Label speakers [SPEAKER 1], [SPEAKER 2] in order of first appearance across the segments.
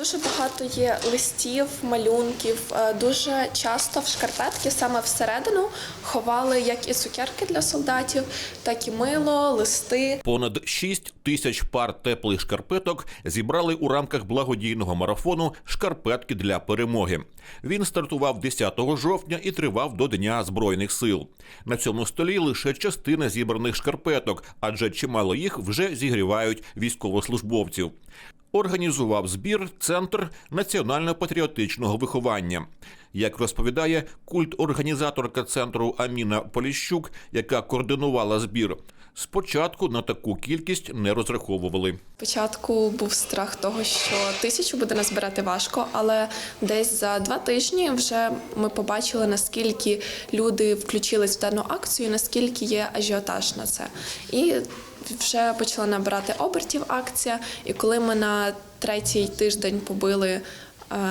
[SPEAKER 1] Дуже багато є листів, малюнків. Е, Дуже часто в шкарпетки саме всередину ховали як і цукерки для солдатів, так і мило, листи.
[SPEAKER 2] Понад 6 тисяч пар теплих шкарпеток зібрали у рамках благодійного марафону Шкарпетки для перемоги. Він стартував 10 жовтня і тривав до Дня Збройних сил. На цьому столі лише частина зібраних шкарпеток, адже чимало їх вже зігрівають військовослужбовців. Організував збір Центр національно-патріотичного виховання. Як розповідає культ-організаторка центру Аміна Поліщук, яка координувала збір, спочатку на таку кількість не розраховували.
[SPEAKER 1] Спочатку був страх того, що тисячу буде назбирати важко, але десь за два тижні вже ми побачили, наскільки люди включились в дану акцію, наскільки є ажіотаж на це. І вже почала набирати обертів акція. І коли ми на третій тиждень побили е,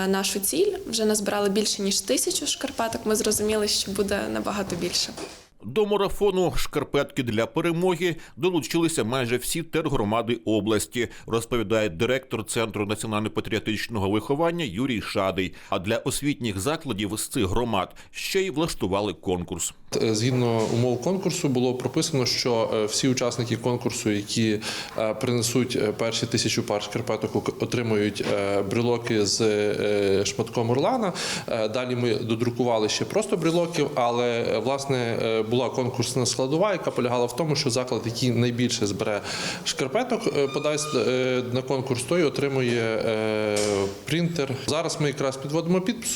[SPEAKER 1] нашу ціль, вже назбирали більше ніж тисячу шкарпеток. Ми зрозуміли, що буде набагато більше.
[SPEAKER 2] До марафону шкарпетки для перемоги долучилися майже всі тергромади області, розповідає директор Центру національно-патріотичного виховання Юрій Шадий. А для освітніх закладів з цих громад ще й влаштували конкурс.
[SPEAKER 3] Е, Згідно умов конкурсу було прописано, що е, всі учасники конкурсу, які е, принесуть перші тисячу пар шкарпеток, отримують брелоки з шматком орлана. Далі ми додрукували ще просто брелоків, але власне була конкурсна складова, яка полягала в тому, що заклад, який найбільше збере шкарпеток, е, подасть е, на конкурс, той отримує е, принтер. Зараз ми якраз підводимо підсумки.